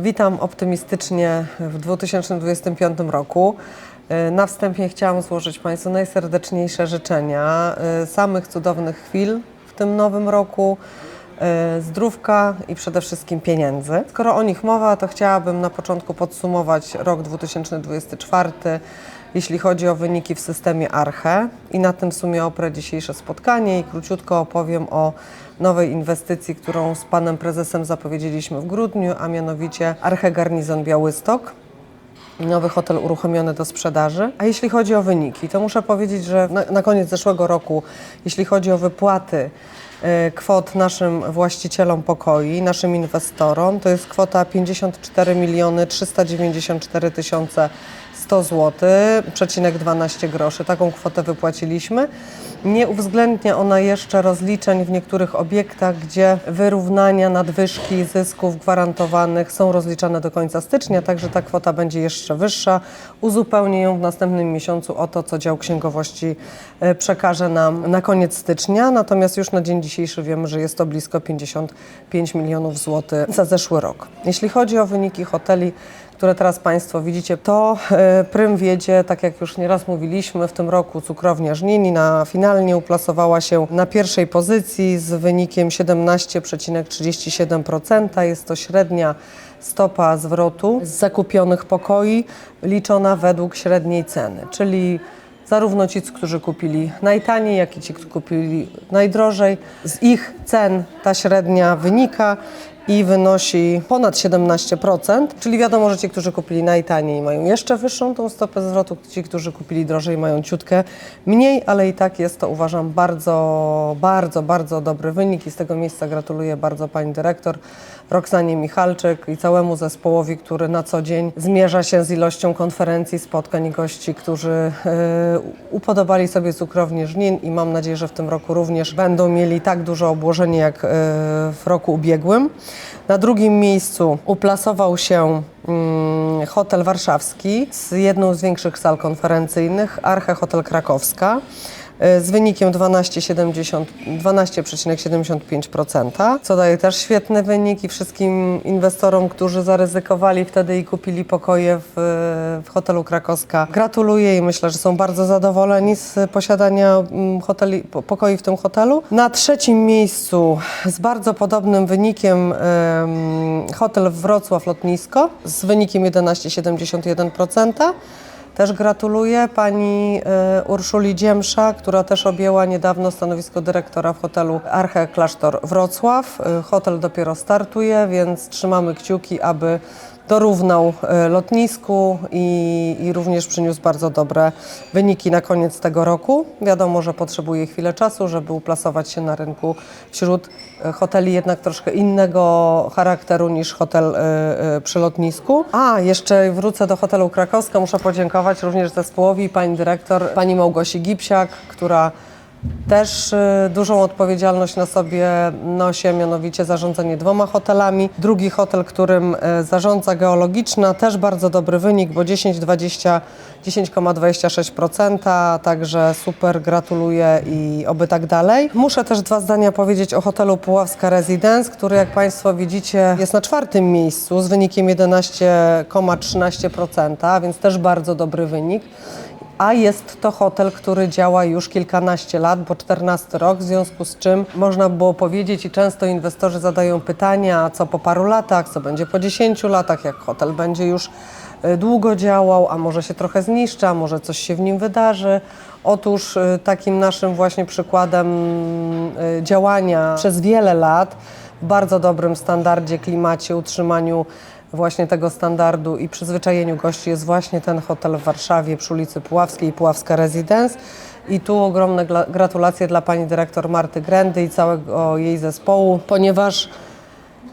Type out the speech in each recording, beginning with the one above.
Witam optymistycznie w 2025 roku. Y, Na wstępie chciałam złożyć Państwu najserdeczniejsze życzenia, y, samych cudownych chwil w tym nowym roku, zdrówka i przede wszystkim pieniędzy. Skoro o nich mowa, to chciałabym na początku podsumować rok 2024, jeśli chodzi o wyniki w systemie Arche i na tym w sumie oprę dzisiejsze spotkanie i króciutko opowiem o nowej inwestycji, którą z panem prezesem zapowiedzieliśmy w grudniu, a mianowicie Arche Garnizon Białystok. Nowy hotel uruchomiony do sprzedaży. A jeśli chodzi o wyniki, to muszę powiedzieć, że na, na koniec zeszłego roku, jeśli chodzi o wypłaty e, kwot naszym właścicielom pokoi, naszym inwestorom, to jest kwota 54 miliony 394 tysiące 100 zł, przecinek 12 groszy. Taką kwotę wypłaciliśmy. Nie uwzględnia ona jeszcze rozliczeń w niektórych obiektach, gdzie wyrównania nadwyżki zysków gwarantowanych są rozliczane do końca stycznia, także ta kwota będzie jeszcze wyższa. Uzupełnię ją w następnym miesiącu o to, co dział księgowości e, przekaże nam na koniec stycznia. Natomiast już na dzień dzisiejszy wiemy, że jest to blisko 55 milionów złotych za zeszły rok. Jeśli chodzi o wyniki hoteli, które teraz Państwo widzicie, to e, prym wiedzie, tak jak już nieraz mówiliśmy, w tym roku cukrownia Żninina finalnie uplasowała się na pierwszej pozycji z wynikiem 17,37%. Jest to średnia stopa zwrotu z zakupionych pokoi liczona według średniej ceny, czyli zarówno ci, którzy kupili najtaniej, jak i ci, którzy kupili najdrożej. Z ich cen ta średnia wynika i wynosi ponad 17%, czyli wiadomo, że ci, którzy kupili najtaniej mają jeszcze wyższą tą stopę zwrotu, ci, którzy kupili drożej mają ciutkę mniej, ale i tak jest to uważam bardzo, bardzo, bardzo dobry wynik i z tego miejsca gratuluję bardzo pani dyrektor Roxanie Michalczyk i całemu zespołowi, który na co dzień zmierza się z ilością konferencji, spotkań i gości, którzy e, upodobali sobie cukrownię Żnin i mam nadzieję, że w tym roku również będą mieli tak duże obłożenie jak e, w roku ubiegłym. Na drugim miejscu uplasował się mm, hotel warszawski z jedną z większych sal konferencyjnych, Arche Hotel Krakowska z wynikiem 12,70 12,75%, co daje też świetny wynik i wszystkim inwestorom, którzy zaryzykowali wtedy i kupili pokoje w, w hotelu Krakowska. Gratuluję i myślę, że są bardzo zadowoleni z posiadania mm, hoteli, po- pokoi w tym hotelu. Na trzecim miejscu z bardzo podobnym wynikiem em, hotel Wrocław Lotnisko z wynikiem 11,71%. Też gratuluję pani e, Urszuli Dziemsza, która też objęła niedawno stanowisko dyrektora w hotelu Arche Klasztor Wrocław. E, Hotel dopiero startuje, więc trzymamy kciuki, aby dorównał e, lotnisku i, i również przyniósł bardzo dobre wyniki na koniec tego roku. Wiadomo, że potrzebuje chwilę czasu, żeby uplasować się na rynku wśród e, hoteli jednak troszkę innego charakteru niż hotel e, przy lotnisku. A, jeszcze wrócę do hotelu Krakowska. Muszę podziękować również zespołowi, pani dyrektor, pani Małgosi Gipsiak, która też y, dużą odpowiedzialność na sobie nosi, mianowicie zarządzanie dwoma hotelami. Drugi hotel, którym y, zarządza geologiczna, też bardzo dobry wynik, bo 10,20 10,26%, także super, gratuluję i oby tak dalej. Muszę też dwa zdania powiedzieć o hotelu Puławska Residence, który jak Państwo widzicie jest na czwartym miejscu z wynikiem 11,13%, więc też bardzo dobry wynik a jest to hotel, który działa już kilkanaście lat, bo 14 rok, w związku z czym można było powiedzieć i często inwestorzy zadają pytania, co po paru latach, co będzie po 10 latach, jak hotel będzie już y, długo działał, a może się trochę zniszczy, a może coś się w nim wydarzy. Otóż y, takim naszym właśnie przykładem y, działania przez wiele lat w bardzo dobrym standardzie, klimacie, utrzymaniu właśnie tego standardu i przyzwyczajeniu gości jest właśnie ten hotel w Warszawie przy ulicy Puławskiej, Puławska Residence. I tu ogromne gratulacje dla pani dyrektor Marty Grendy i całego jej zespołu, ponieważ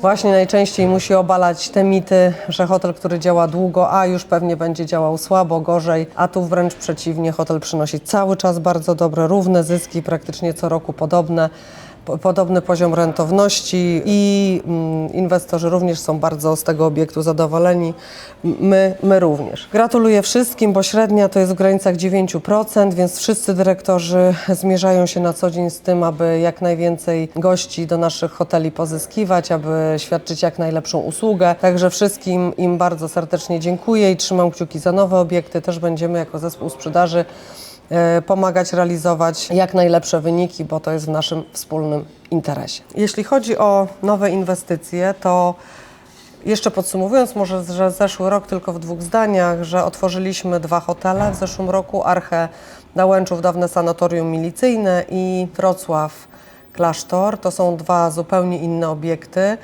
właśnie najczęściej musi obalać te mity, że hotel, który działa długo, a już pewnie będzie działał słabo, gorzej, a tu wręcz przeciwnie, hotel przynosi cały czas bardzo dobre, równe zyski, praktycznie co roku podobne. Po- podobny poziom rentowności i mm, inwestorzy również są bardzo z tego obiektu zadowoleni. My, my również. Gratuluję wszystkim, bo średnia to jest w granicach 9%, więc wszyscy dyrektorzy zmierzają się na co dzień z tym, aby jak najwięcej gości do naszych hoteli pozyskiwać, aby świadczyć jak najlepszą usługę. Także wszystkim im bardzo serdecznie dziękuję i trzymam kciuki za nowe obiekty. Też będziemy jako zespół sprzedaży pomagać realizować jak najlepsze wyniki, bo to jest w naszym wspólnym interesie. Jeśli chodzi o nowe inwestycje, to jeszcze podsumowując, może że zeszły rok tylko w dwóch zdaniach, że otworzyliśmy dwa hotele w zeszłym roku, Archę Nałęczów, dawne sanatorium milicyjne i Wrocław Klasztor. To są dwa zupełnie inne obiekty.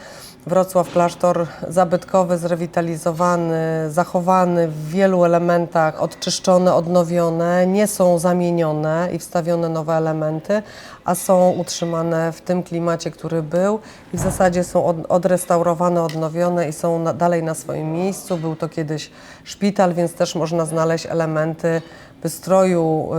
Wrocław Klasztor zabytkowy, zrewitalizowany, zachowany w wielu elementach, odczyszczone, odnowione, nie są zamienione i wstawione nowe elementy, a są utrzymane w tym klimacie, który był i w zasadzie są od, odrestaurowane, odnowione i są na, dalej na swoim miejscu. Był to kiedyś szpital, więc też można znaleźć elementy wystroju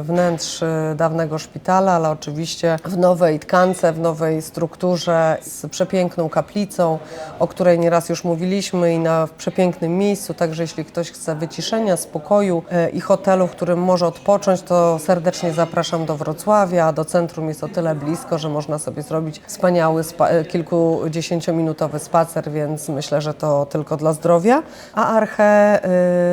y, wnętrz dawnego szpitala, ale oczywiście w nowej tkance, w nowej strukturze z przepiękną kaplicą, o której nieraz już mówiliśmy i na przepięknym miejscu. Także jeśli ktoś chce wyciszenia, spokoju y, i hotelu, w którym może odpocząć, to serdecznie zapraszam do Wrocławia. Do centrum jest o tyle blisko, że można sobie zrobić wspaniały spa- y, kilkudziesięciominutowy spacer, więc myślę, że to tylko dla zdrowia. A Archę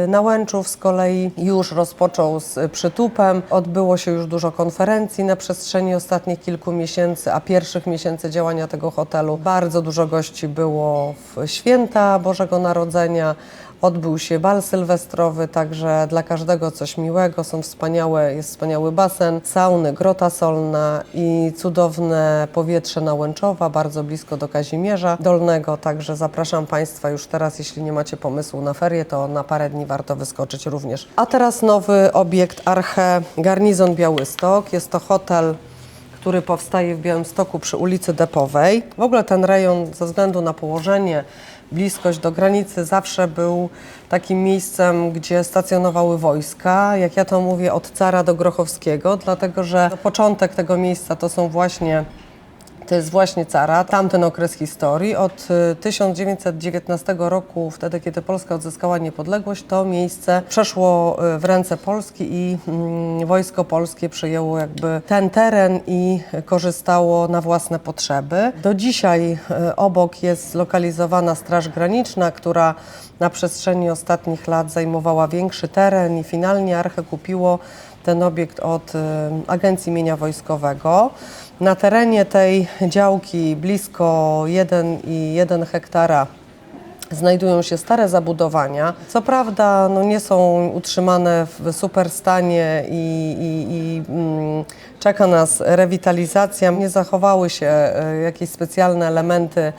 y, Nałęczów z kolei już rozpoczął z przytupem. Odbyło się już dużo konferencji na przestrzeni ostatnich kilku miesięcy, a pierwszych miesięcy działania tego hotelu. Bardzo dużo gości było w święta Bożego Narodzenia. Odbył się bal sylwestrowy, także dla każdego coś miłego. Są wspaniałe, jest wspaniały basen, sauny, grota solna i cudowne powietrze Nałęczowa, bardzo blisko do Kazimierza Dolnego. Także zapraszam Państwa już teraz, jeśli nie macie pomysłu na ferie, to na parę dni warto wyskoczyć również. A teraz nowy obiekt Arche Garnizon Białystok. Jest to hotel który powstaje w Białymstoku przy ulicy Depowej. W ogóle ten rejon ze względu na położenie, bliskość do granicy zawsze był takim miejscem, gdzie stacjonowały wojska, jak ja to mówię, od Cara do Grochowskiego, dlatego że początek tego miejsca to są właśnie to jest właśnie Cara, tamten okres historii. Od y, 1919 roku, wtedy kiedy Polska odzyskała niepodległość, to miejsce przeszło y, w ręce Polski i mm, wojsko polskie przejęło jakby ten teren i korzystało na własne potrzeby. Do dzisiaj y, obok jest zlokalizowana Straż Graniczna, która na przestrzeni ostatnich lat zajmowała większy teren i finalnie Archę kupiło ten obiekt od y, Agencji Mienia Wojskowego. Na terenie tej działki blisko 1,1 hektara znajdują się stare zabudowania. Co prawda no nie są utrzymane w super stanie i, i, i mm, czeka nas rewitalizacja. Nie zachowały się e, jakieś specjalne elementy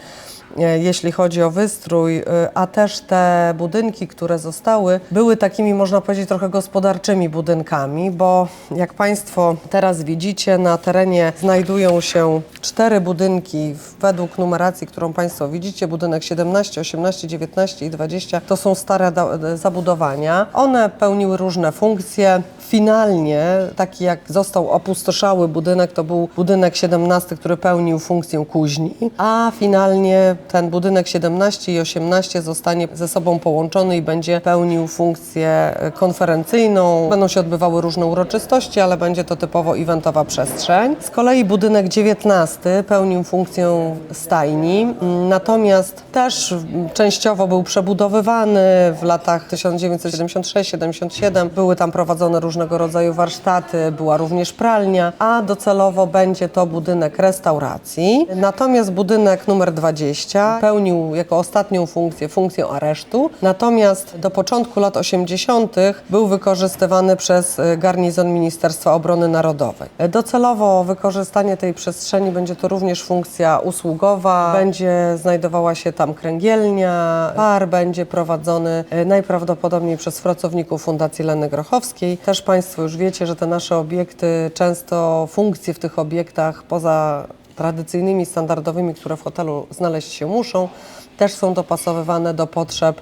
jeśli chodzi o wystrój, y, a też te budynki, które zostały, były takimi, można powiedzieć, trochę gospodarczymi budynkami, bo jak Państwo teraz widzicie, na terenie znajdują się cztery budynki według numeracji, którą Państwo widzicie, budynek 17, 18, 19 i 20, to są stare da- zabudowania. One pełniły różne funkcje. Finalnie, taki jak został opustoszały budynek, to był budynek 17, który pełnił funkcję kuźni, a finalnie ten budynek 17 i 18 zostanie ze sobą połączony i będzie pełnił funkcję e, konferencyjną. Będą się odbywały różne uroczystości, ale będzie to typowo eventowa przestrzeń. Z kolei budynek 19 pełnił funkcję stajni, natomiast też częściowo był przebudowywany w latach 1976-77. Były tam prowadzone różnego rodzaju warsztaty, była również pralnia, a docelowo będzie to budynek restauracji. Natomiast budynek numer 20 pełnił jako ostatnią funkcję, funkcję aresztu. Natomiast do początku lat 80. był wykorzystywany przez e, garnizon Ministerstwa Obrony Narodowej. E, Docelowo wykorzystanie tej przestrzeni będzie to również funkcja usługowa, będzie znajdowała się tam kręgielnia, bar będzie prowadzony e, najprawdopodobniej przez pracowników Fundacji Leny Grochowskiej. Też Państwo już wiecie, że te nasze obiekty, często funkcje w tych obiektach poza tradycyjnymi, standardowymi, które w hotelu znaleźć się muszą, też są dopasowywane do potrzeb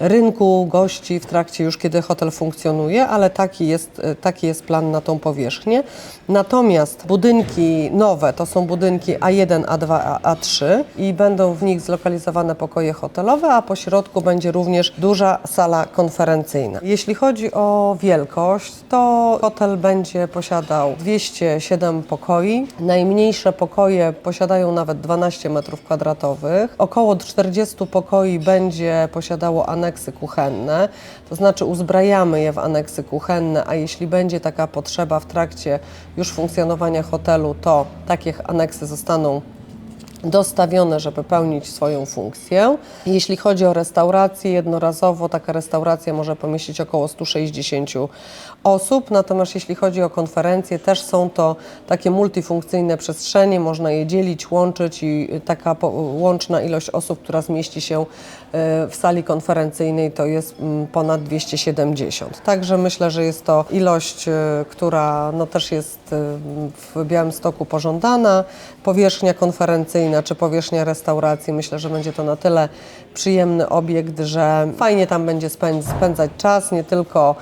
rynku gości w trakcie już, kiedy hotel funkcjonuje, ale taki jest, e, taki jest plan na tą powierzchnię. Natomiast budynki nowe to są budynki A1, A2, A- A3 i będą w nich zlokalizowane pokoje hotelowe, a po środku będzie również duża sala konferencyjna. Jeśli chodzi o wielkość, to hotel będzie posiadał 207 pokoi. Najmniejsze pokoje posiadają nawet 12 metrów kwadratowych. Około 40 pokoi będzie posiadało aneksy kuchenne, to znaczy uzbrajamy je w aneksy kuchenne, a jeśli będzie taka potrzeba w trakcie już funkcjonowania hotelu, to takie aneksy zostaną dostawione, żeby pełnić swoją funkcję. Jeśli chodzi o restaurację, jednorazowo taka restauracja może pomieścić około 160 osób, natomiast jeśli chodzi o konferencje, też są to takie multifunkcyjne przestrzenie, można je dzielić, łączyć i taka łączna ilość osób, która zmieści się e, w sali konferencyjnej to jest mm, ponad 270. Także myślę, że jest to ilość, e, która no też jest e, w Białymstoku pożądana. Powierzchnia konferencyjna czy powierzchnia restauracji, myślę, że będzie to na tyle przyjemny obiekt, że fajnie tam będzie spędz- spędzać czas, nie tylko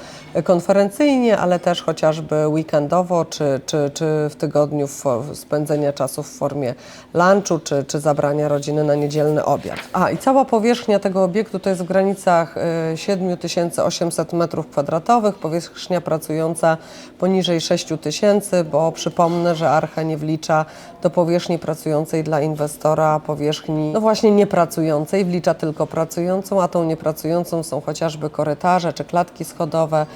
konferencyjnie, ale też chociażby weekendowo, czy, czy, czy w tygodniu spędzenia czasu w formie lunchu, czy, czy zabrania rodziny na niedzielny obiad. A i cała powierzchnia tego obiektu to jest w granicach y, 7800 m2, powierzchnia pracująca poniżej 6000, bo przypomnę, że Archa nie wlicza do powierzchni pracującej dla inwestora powierzchni, no właśnie niepracującej, wlicza tylko pracującą, a tą niepracującą są chociażby korytarze czy klatki schodowe.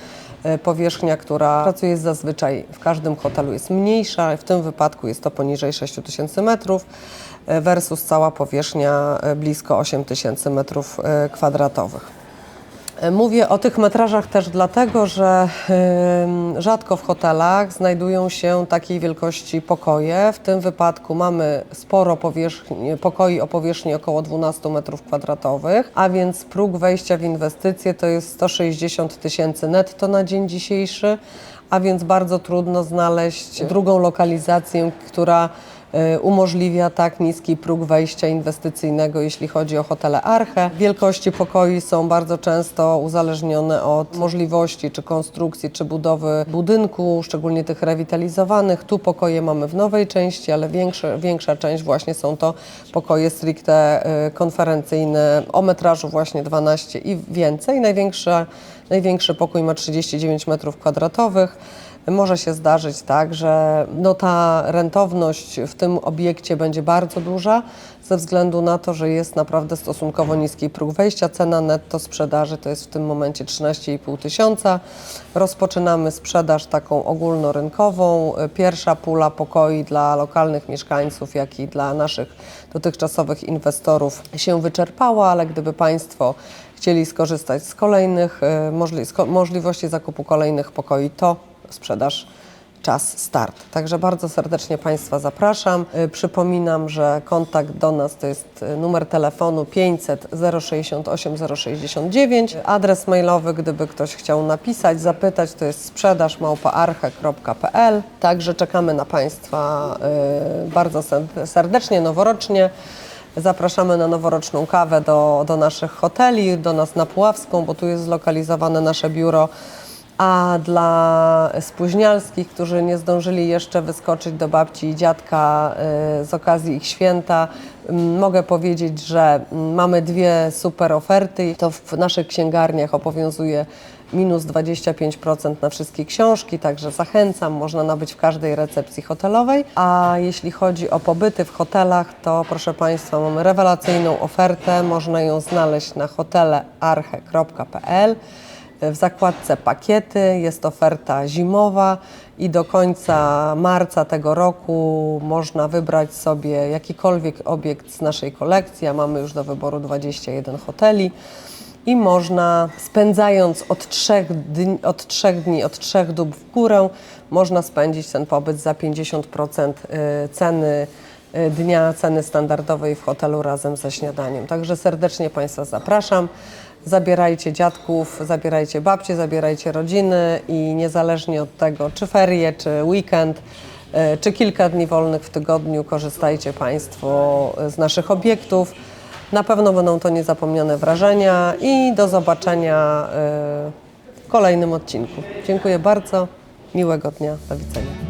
E, Powierzchnia, która pracuje zazwyczaj w każdym hotelu jest mniejsza, w tym wypadku jest to poniżej 6000 metrów e, versus cała powierzchnia e, blisko 8000 metrów kwadratowych. Mówię o tych metrażach też dlatego, że rzadko w hotelach znajdują się takiej wielkości pokoje. W tym wypadku mamy sporo powierzchni, pokoi o powierzchni około 12 metrów kwadratowych, a więc próg wejścia w inwestycje to jest 160 tysięcy netto na dzień dzisiejszy, a więc bardzo trudno znaleźć drugą lokalizację, która umożliwia tak niski próg wejścia inwestycyjnego, jeśli chodzi o hotele Arche. Wielkości pokoi są bardzo często uzależnione od możliwości czy konstrukcji, czy budowy budynku, szczególnie tych rewitalizowanych. Tu pokoje mamy w nowej części, ale większe, większa część właśnie są to pokoje stricte y, konferencyjne o metrażu właśnie 12 i więcej. Największy pokój ma 39 metrów kwadratowych. Może się zdarzyć tak, że no ta rentowność w tym obiekcie będzie bardzo duża ze względu na to, że jest naprawdę stosunkowo niski próg wejścia. Cena netto sprzedaży to jest w tym momencie 13,5 tysiąca. Rozpoczynamy sprzedaż taką ogólnorynkową. Pierwsza pula pokoi dla lokalnych mieszkańców, jak i dla naszych dotychczasowych inwestorów się wyczerpała, ale gdyby Państwo chcieli skorzystać z kolejnych e, możli- możliwości zakupu kolejnych pokoi, to sprzedaż czas start. Także bardzo serdecznie Państwa zapraszam. Y, Przypominam, że kontakt do nas to jest y, numer telefonu 500 068 069. Adres mailowy, gdyby ktoś chciał napisać, zapytać, to jest sprzedaż małpaarche.pl. Także czekamy na Państwa y, bardzo ser- serdecznie, noworocznie. Zapraszamy na noworoczną kawę do, do naszych hoteli, do nas na Puławską, bo tu jest zlokalizowane nasze biuro. A dla spóźnialskich, którzy nie zdążyli jeszcze wyskoczyć do babci i dziadka y, z okazji ich święta, mm, mogę powiedzieć, że mm, mamy dwie super oferty. To w naszych księgarniach obowiązuje minus 25% na wszystkie książki, także zachęcam, można nabyć w każdej recepcji hotelowej. A jeśli chodzi o pobyty w hotelach, to proszę Państwa, mamy rewelacyjną ofertę, można ją znaleźć na hotelearche.pl. W zakładce pakiety jest oferta zimowa i do końca marca tego roku można wybrać sobie jakikolwiek obiekt z naszej kolekcji, a mamy już do wyboru 21 hoteli. I można, spędzając od trzech, dni, od trzech dni, od trzech dób w górę, można spędzić ten pobyt za 50% y, ceny y, dnia, ceny standardowej w hotelu razem ze śniadaniem. Także serdecznie Państwa zapraszam. Zabierajcie dziadków, zabierajcie babcie, zabierajcie rodziny i niezależnie od tego, czy ferie, czy weekend, e, czy kilka dni wolnych w tygodniu, korzystajcie Państwo z naszych obiektów. Na pewno będą to niezapomniane wrażenia i do zobaczenia y, w kolejnym odcinku. Dziękuję bardzo. Miłego dnia. Do widzenia.